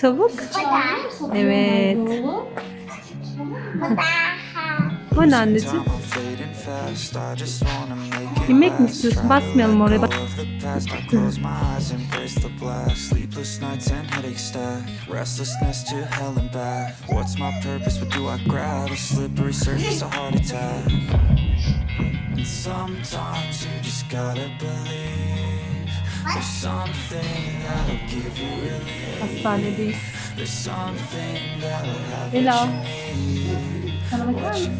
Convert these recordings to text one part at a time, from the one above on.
Tavuk. Evet. O ne anneciğim? Yemek mi istiyorsun? Basmayalım oraya. Bak. Hastanedeyiz. Ela. Sana bakar mısın?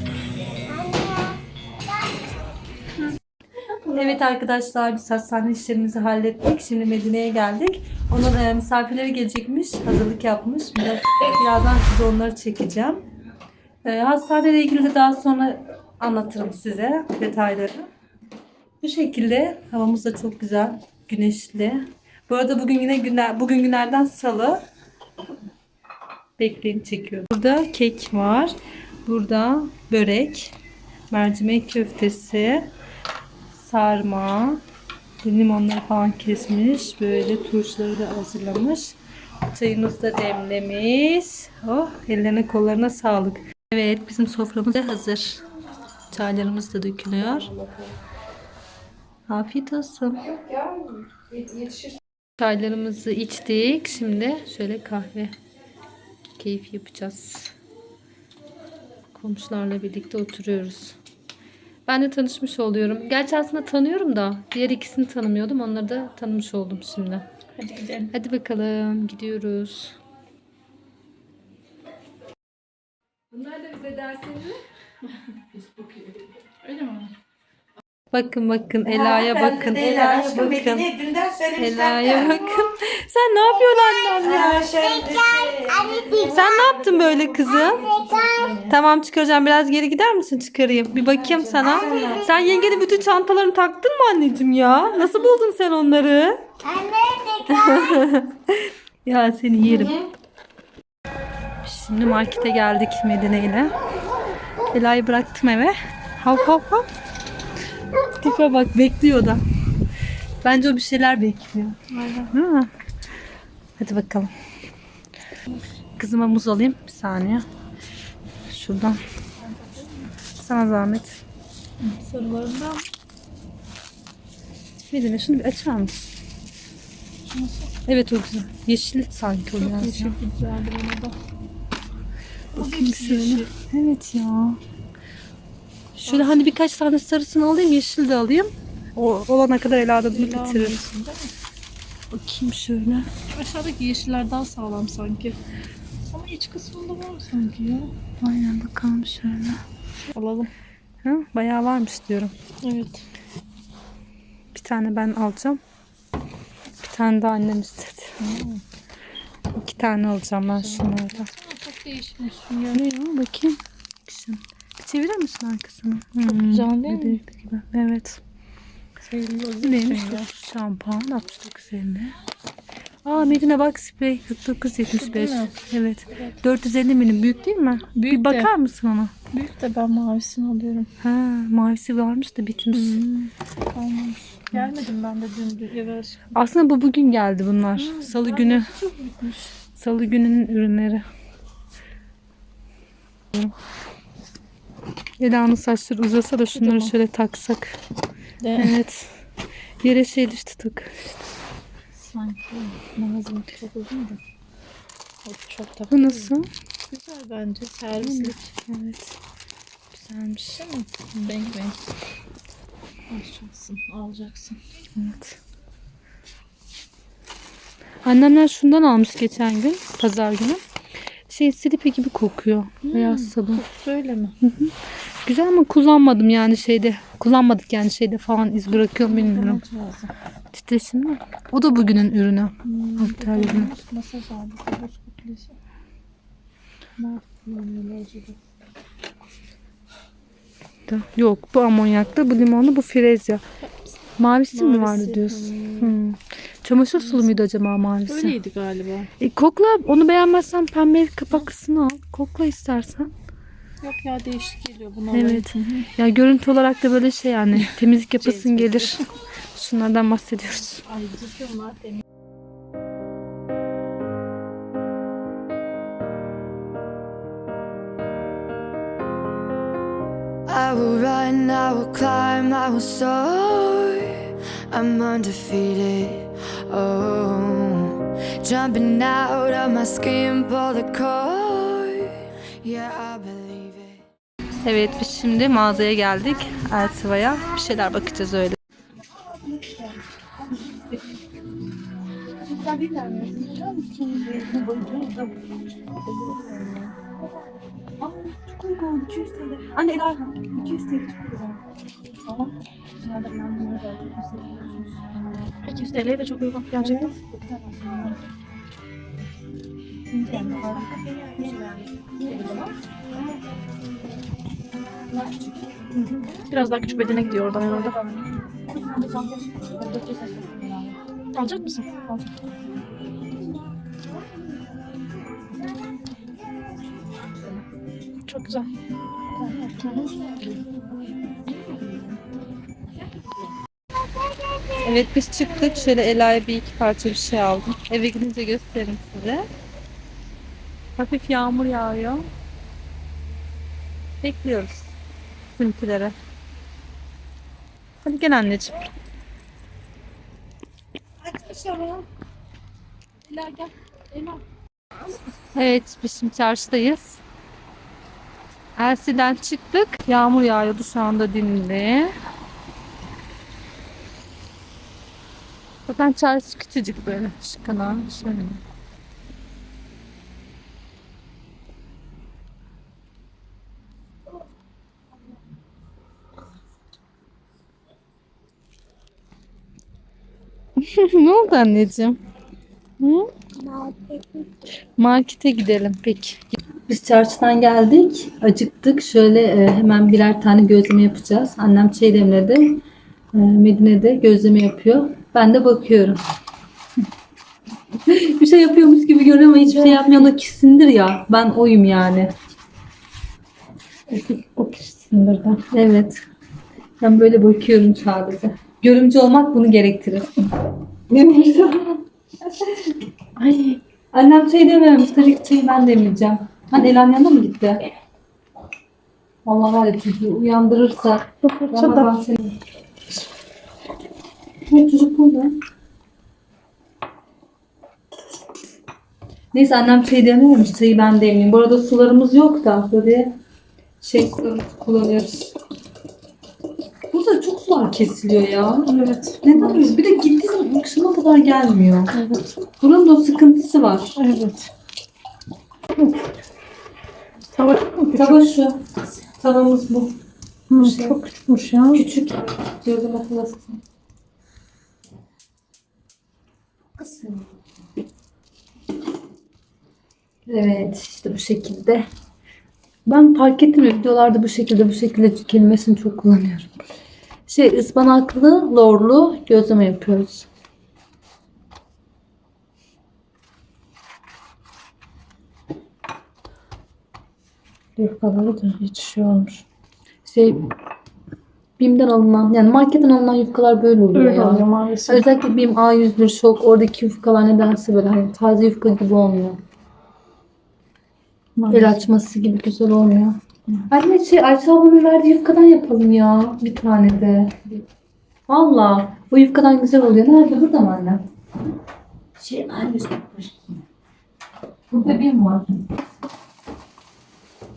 Evet arkadaşlar biz hastane işlerimizi hallettik. Şimdi Medine'ye geldik. Onun e, misafirleri gelecekmiş. Hazırlık yapmış. Biraz, birazdan size onları çekeceğim. E, hastaneyle ilgili de daha sonra anlatırım size detayları. Bu şekilde havamız da çok güzel. Güneşli. Bu arada bugün yine günler, bugün günlerden salı. Bekleyin çekiyorum. Burada kek var. Burada börek, mercimek köftesi, sarma, limonları falan kesmiş. Böyle turşuları da hazırlamış. Çayımızı da demlemiş. Oh, ellerine kollarına sağlık. Evet, bizim soframız da hazır. Çaylarımız da dökülüyor. Afiyet olsun. Çaylarımızı içtik. Şimdi şöyle kahve keyif yapacağız. Komşularla birlikte oturuyoruz. Ben de tanışmış oluyorum. Gerçi aslında tanıyorum da diğer ikisini tanımıyordum. Onları da tanımış oldum şimdi. Hadi gidelim. Hadi bakalım gidiyoruz. Bunlar da bize dersini Öyle mi? Bakın bakın Ela'ya bakın. Ela'ya bakın. Medine dünden söylemişler. Ela'ya bakın. Sen ne yapıyorsun annem ya? Sen ne yaptın böyle kızım? Tamam çıkaracağım. Biraz geri gider misin? Çıkarayım. Bir bakayım sana. Sen yengenin bütün çantalarını taktın mı anneciğim ya? Nasıl buldun sen onları? ya seni yerim. Şimdi markete geldik Medine ile. Ela'yı bıraktım eve. Hav hav hav. Tipe bak bekliyor da. Bence o bir şeyler bekliyor. Değil mi? Hadi bakalım. Kızıma muz alayım. Bir saniye. Şuradan. Sana zahmet. Sarılarından Medine şunu bir açar mısın? Evet o güzel. Yeşil sanki o biraz. yeşil ya. güzeldi bana da. Bakayım şöyle. Evet ya. Şöyle hani birkaç tane sarısını alayım, yeşil de alayım. O olana kadar Ela da bunu Ela bitirir. alıyorsun değil mi? Bakayım şöyle. Aşağıdaki yeşiller daha sağlam sanki. Ama iç kısmında var sanki ya. Aynen bakalım şöyle. Alalım. Ha, bayağı varmış diyorum. Evet. Bir tane ben alacağım. Bir tane de annem istedi. İki tane alacağım ben şunlardan. Aa, çok değişmişsin ya. Ne ya bakayım. Şimdi. Çevirir misin arkasını? Çok güzel değil mi? Gibi. Evet. Sevgili Bu neymiş? Susuz şampuan 69.50. Aa Medine bak sprey 49.75. değil mi? Evet. 450 milim büyük değil mi? Büyük bir de. bakar mısın ona? Büyük de ben mavisini alıyorum. Ha, mavisi varmış da bitmiş. Tamam. Gelmedim ben de dün eve. Aslında bu bugün geldi bunlar. Salı günü. Çok bitmiş. Salı gününün ürünleri. Ela'nın saçları uzasa da şunları şöyle taksak. De Evet. Yere şey düştü tık. sanki çok uzun da. O çok da Bu nasıl? güzel bence. Servislik. Evet. Güzelmiş. Değil mi? Renk renk. Alacaksın. Alacaksın. Evet. Annemler şundan almış geçen gün. Pazar günü. Şey silipi gibi kokuyor. Beyaz sabun. Söyleme. Güzel ama kullanmadım yani şeyde. Kullanmadık yani şeyde falan iz bırakıyor mu bilmiyorum. Titreşim mi? O da bugünün ürünü. Alter ürünü. Masaj? Da- Yok bu amonyaklı, bu limonlu, bu frezya. Mavisi, mi Mavisi, vardı diyorsun? Hmm. Çamaşır sulu muydu acaba mavisi? Öyleydi galiba. E, kokla onu beğenmezsen pembe kapaklısını al. Kokla istersen. Yok ya değişik geliyor buna. Evet. Alayım. Ya görüntü olarak da böyle şey yani temizlik yapasın gelir. Şunlardan bahsediyoruz. Ay cidden temiz. I will run, I will climb, I will soar. I'm undefeated. Oh, jumping out of my skin, pull the cord. Yeah, I believe it. Evet biz şimdi mağazaya geldik. Elsiva'ya. Bir şeyler bakacağız öyle. Anne Ela 200 TL çok güzel. Tamam. 200 TL de çok uygun gerçekten. Biraz daha küçük bedene gidiyor oradan herhalde. Alacak mısın? Çok güzel. Evet biz çıktık. Şöyle Ela'ya bir iki parça bir şey aldım. Eve gidince gösteririm size. Hafif yağmur yağıyor. Bekliyoruz. Bizimkilere. Hadi gel anneciğim. Evet biz şimdi çarşıdayız. Elsie'den çıktık. Yağmur yağıyordu şu anda dindi. Zaten çarşı küçücük böyle. Kadar şöyle. ne oldu anneciğim? Hı? Markete gidelim peki. Biz çarşıdan geldik. Acıktık. Şöyle e, hemen birer tane gözleme yapacağız. Annem çay demledi. E, Medine'de gözleme yapıyor. Ben de bakıyorum. bir şey yapıyormuş gibi görünüyor ama hiçbir şey yapmıyor. O kişisindir ya. Ben oyum yani. O kişisindir de. Evet. Ben böyle bakıyorum sadece. Görümcü olmak bunu gerektirir. Ay. Annem çay dememiş. Tabii ki çayı ben demeyeceğim. Ben Elan yanına mı gitti? Vallahi var ya çocuğu uyandırırsa. Ramazan seni. Ne çocuk burada? Neyse annem çay dememiş. Çayı ben demleyeyim. Bu arada sularımız yok da böyle şey sularımızı kullanıyoruz. Burada çok sular kesiliyor ya. Evet. Neden öyle? Bir de gittiği zaman akşama kadar gelmiyor. Evet. Buranın da o sıkıntısı var. Evet. Tava çok mu küçük? Tava şu. Tavamız bu. Hı, şey. çok küçükmüş ya. Küçük. Gözüm hatırlasın. Evet işte bu şekilde. Ben fark ettim videolarda bu şekilde bu şekilde kelimesini çok kullanıyorum. Şey ıspanaklı, lorlu gözleme yapıyoruz. Yufkaları da hiç şey olmuş. Şey BİM'den alınan yani marketten alınan yufkalar böyle oluyor Öyle ya. oluyor maalesef. Özellikle BİM A101 şok oradaki yufkalar nedense böyle hani taze yufka gibi olmuyor. El Maalesef. açması gibi güzel olmuyor. Anne şey Ayşe ablanın verdiği yufkadan yapalım ya. Bir tane de. Valla. O yufkadan güzel oluyor. Nerede? Burada mı anne? Şey aynı yapmış. Burada bir mi var?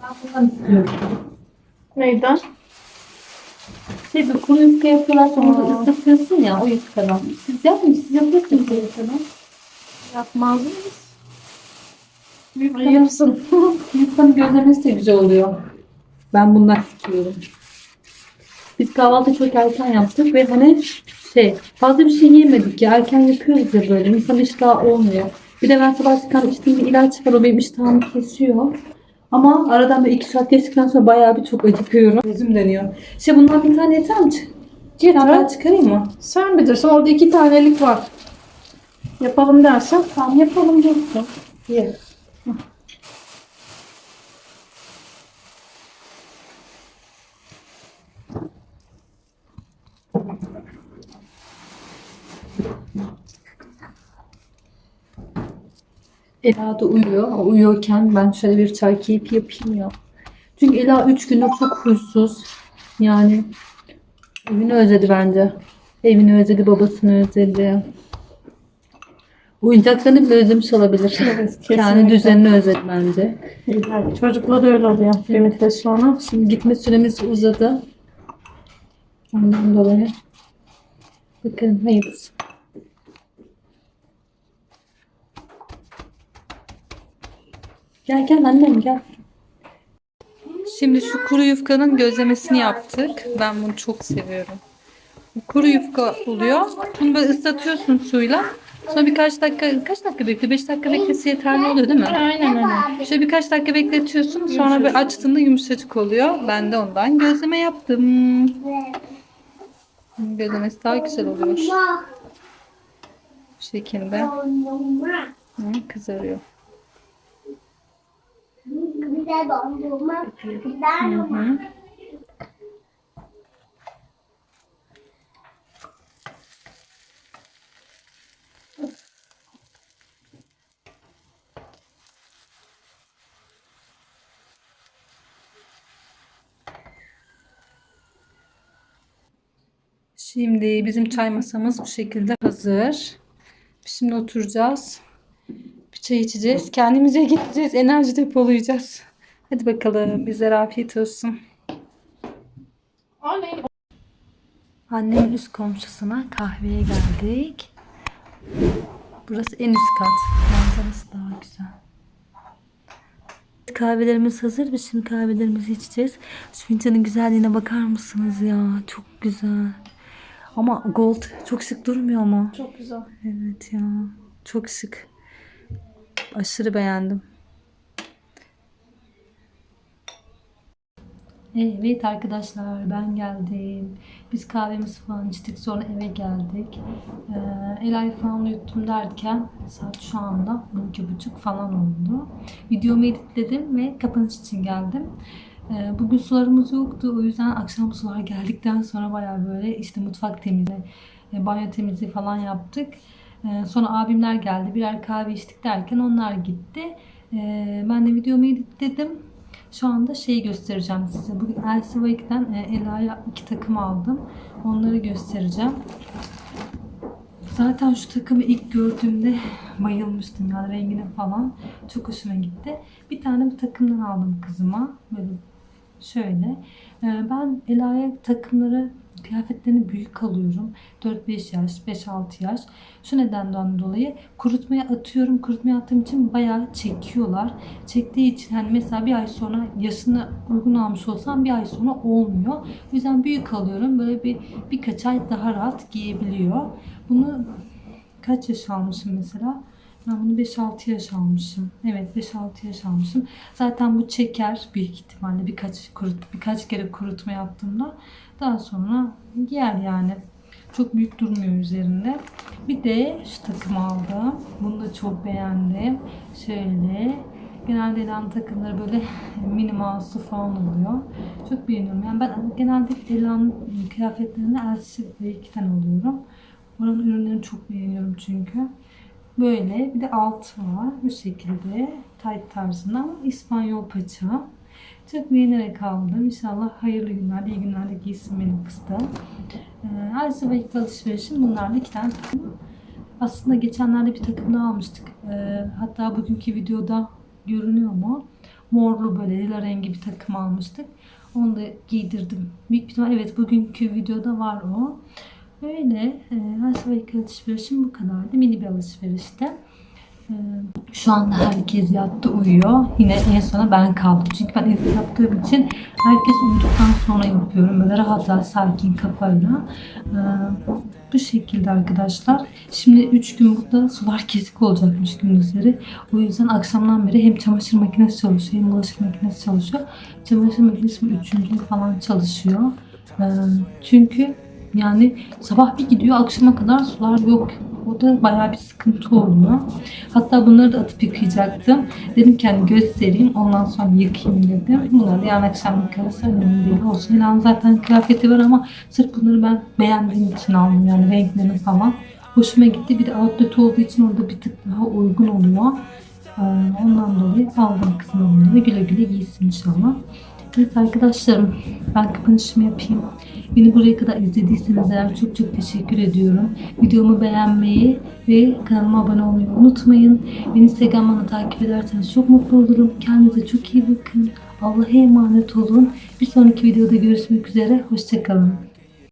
Ben bundan istiyorum. Neyden? Şey bir kuru yufka yapıyorlar sonra da Aa. ıslatıyorsun ya o yufkadan. Siz yapmıyor Siz yapıyorsunuz o yufkadan. Yapmaz mıyız? Yufkadan, Yapsın. yufkanın gözlemesi de güzel oluyor. Ben bundan istiyorum. Biz kahvaltı çok erken yaptık ve hani şey fazla bir şey yemedik ya. Erken yapıyoruz ya böyle. İnsan iştahı olmuyor. Bir de ben sabah çıkan içtiğim bir ilaç var. O benim iştahımı kesiyor. Ama aradan bir iki saat geçtikten sonra bayağı bir çok acıkıyorum. Gözüm dönüyor. Şey bundan bir tane yeter mi? Tane daha çıkarayım mı? Sen bilirsin. Orada iki tanelik var. Yapalım dersen. Tamam yapalım dursun. Ye. Ela da uyuyor. O uyuyorken ben şöyle bir çay keyif yapayım ya. Çünkü Ela 3 gündür çok huysuz. Yani evini özledi bence. Evini özledi, babasını özledi. Oyuncaklarını bile özlemiş olabilir. Evet, Kendi düzenini özledi bence. İlla Çocukla da öyle oluyor. Bir müddet sonra. Şimdi gitme süremiz uzadı. Ondan dolayı. Bakın hayırlısı. Gel gel annem gel. Şimdi şu kuru yufkanın gözlemesini yaptık. Ben bunu çok seviyorum. Bu Kuru yufka oluyor. Bunu böyle ıslatıyorsun suyla. Sonra birkaç dakika, kaç dakika bekle? 5 dakika beklesi yeterli oluyor değil mi? Aynen öyle. Şöyle birkaç dakika bekletiyorsun. Sonra bir açtığında yumuşacık oluyor. Ben de ondan gözleme yaptım. Gözlemesi daha güzel oluyor. Bu şekilde Hı, kızarıyor. De Hı. Şimdi bizim çay masamız bu şekilde hazır. Şimdi oturacağız. Bir çay içeceğiz. Kendimize gideceğiz. Enerji depolayacağız. Hadi bakalım. Bizlere afiyet olsun. Annemin üst komşusuna kahveye geldik. Burası en üst kat. Manzarası daha güzel. Kahvelerimiz hazır. Biz şimdi kahvelerimizi içeceğiz. Şu fincanın güzelliğine bakar mısınız ya? Çok güzel. Ama gold çok şık durmuyor mu? Çok güzel. Evet ya. Çok şık. Aşırı beğendim. Evet arkadaşlar ben geldim. Biz kahvemizi falan içtik sonra eve geldik. Ee, Ela'yı falan uyuttum derken saat şu anda 12.30 falan oldu. Videomu editledim ve kapanış için geldim. Ee, bugün sularımız yoktu. O yüzden akşam sular geldikten sonra baya böyle işte mutfak temizliği, e, banyo temizliği falan yaptık. Ee, sonra abimler geldi. Birer kahve içtik derken onlar gitti. Ee, ben de videomu editledim. Şu anda şeyi göstereceğim size. Bugün LCV'den Ela'ya iki takım aldım. Onları göstereceğim. Zaten şu takımı ilk gördüğümde bayılmıştım yani rengine falan. Çok hoşuma gitti. Bir tane bu takımdan aldım kızıma. Böyle şöyle. Ee, Ben Ela'ya takımları kıyafetlerini büyük alıyorum. 4-5 yaş, 5-6 yaş. Şu nedenden dolayı kurutmaya atıyorum. Kurutmaya attığım için bayağı çekiyorlar. Çektiği için hani mesela bir ay sonra yaşını uygun almış olsam bir ay sonra olmuyor. O yüzden büyük alıyorum. Böyle bir birkaç ay daha rahat giyebiliyor. Bunu kaç yaş almışım mesela? Ben bunu 5-6 yaş almışım. Evet 5-6 yaş almışım. Zaten bu çeker büyük ihtimalle birkaç kurut, birkaç kere kurutma yaptığımda daha sonra giyer yani. Çok büyük durmuyor üzerinde. Bir de şu takım aldım. Bunu da çok beğendim. Şöyle genelde Elan takımları böyle mini mouse'lu falan oluyor. Çok beğeniyorum. Yani ben genelde Elan kıyafetlerini LC'den alıyorum. Oranın ürünlerini çok beğeniyorum çünkü. Böyle bir de altı var. Bu şekilde tight tarzında ama İspanyol paça. Çok beğenerek aldım. İnşallah hayırlı günlerde, iyi günlerde giysin benim fıstığım. Ee, ve ilk alışverişim bunlarla iki tane takım. Aslında geçenlerde bir takım daha almıştık. Ee, hatta bugünkü videoda görünüyor mu? Morlu böyle lila rengi bir takım almıştık. Onu da giydirdim. Büyük ihtimal evet bugünkü videoda var o. Öyle. E, Ayşe ve ilk alışverişim bu kadardı. Mini bir alışverişte. Ee, Şu anda herkes yattı uyuyor. Yine en sona ben kaldım. Çünkü ben edit yaptığım için herkes uyuduktan sonra yapıyorum. Böyle rahat rahat sakin kafayla. Ee, bu şekilde arkadaşlar. Şimdi 3 gün burada sular kesik olacakmış gündüzleri. O yüzden akşamdan beri hem çamaşır makinesi çalışıyor hem bulaşık makinesi çalışıyor. Çamaşır makinesi 3. gün falan çalışıyor. Ee, çünkü yani sabah bir gidiyor akşama kadar sular yok. O da bayağı bir sıkıntı oluyor. Hatta bunları da atıp yıkayacaktım. Dedim ki hani göstereyim ondan sonra yıkayayım dedim. Bunları da yarın akşam yıkarsa önemli değil. Olsun Elan zaten kıyafeti var ama sırf bunları ben beğendiğim için aldım yani renklerini falan. Hoşuma gitti. Bir de outlet olduğu için orada bir tık daha uygun oluyor. Ee, Ondan dolayı aldım kızıma bunları. Güle güle giysin inşallah. Evet arkadaşlarım ben kapanışımı yapayım. Beni buraya kadar izlediyseniz eğer çok çok teşekkür ediyorum. Videomu beğenmeyi ve kanalıma abone olmayı unutmayın. Beni Instagram'dan takip ederseniz çok mutlu olurum. Kendinize çok iyi bakın. Allah'a emanet olun. Bir sonraki videoda görüşmek üzere. Hoşçakalın.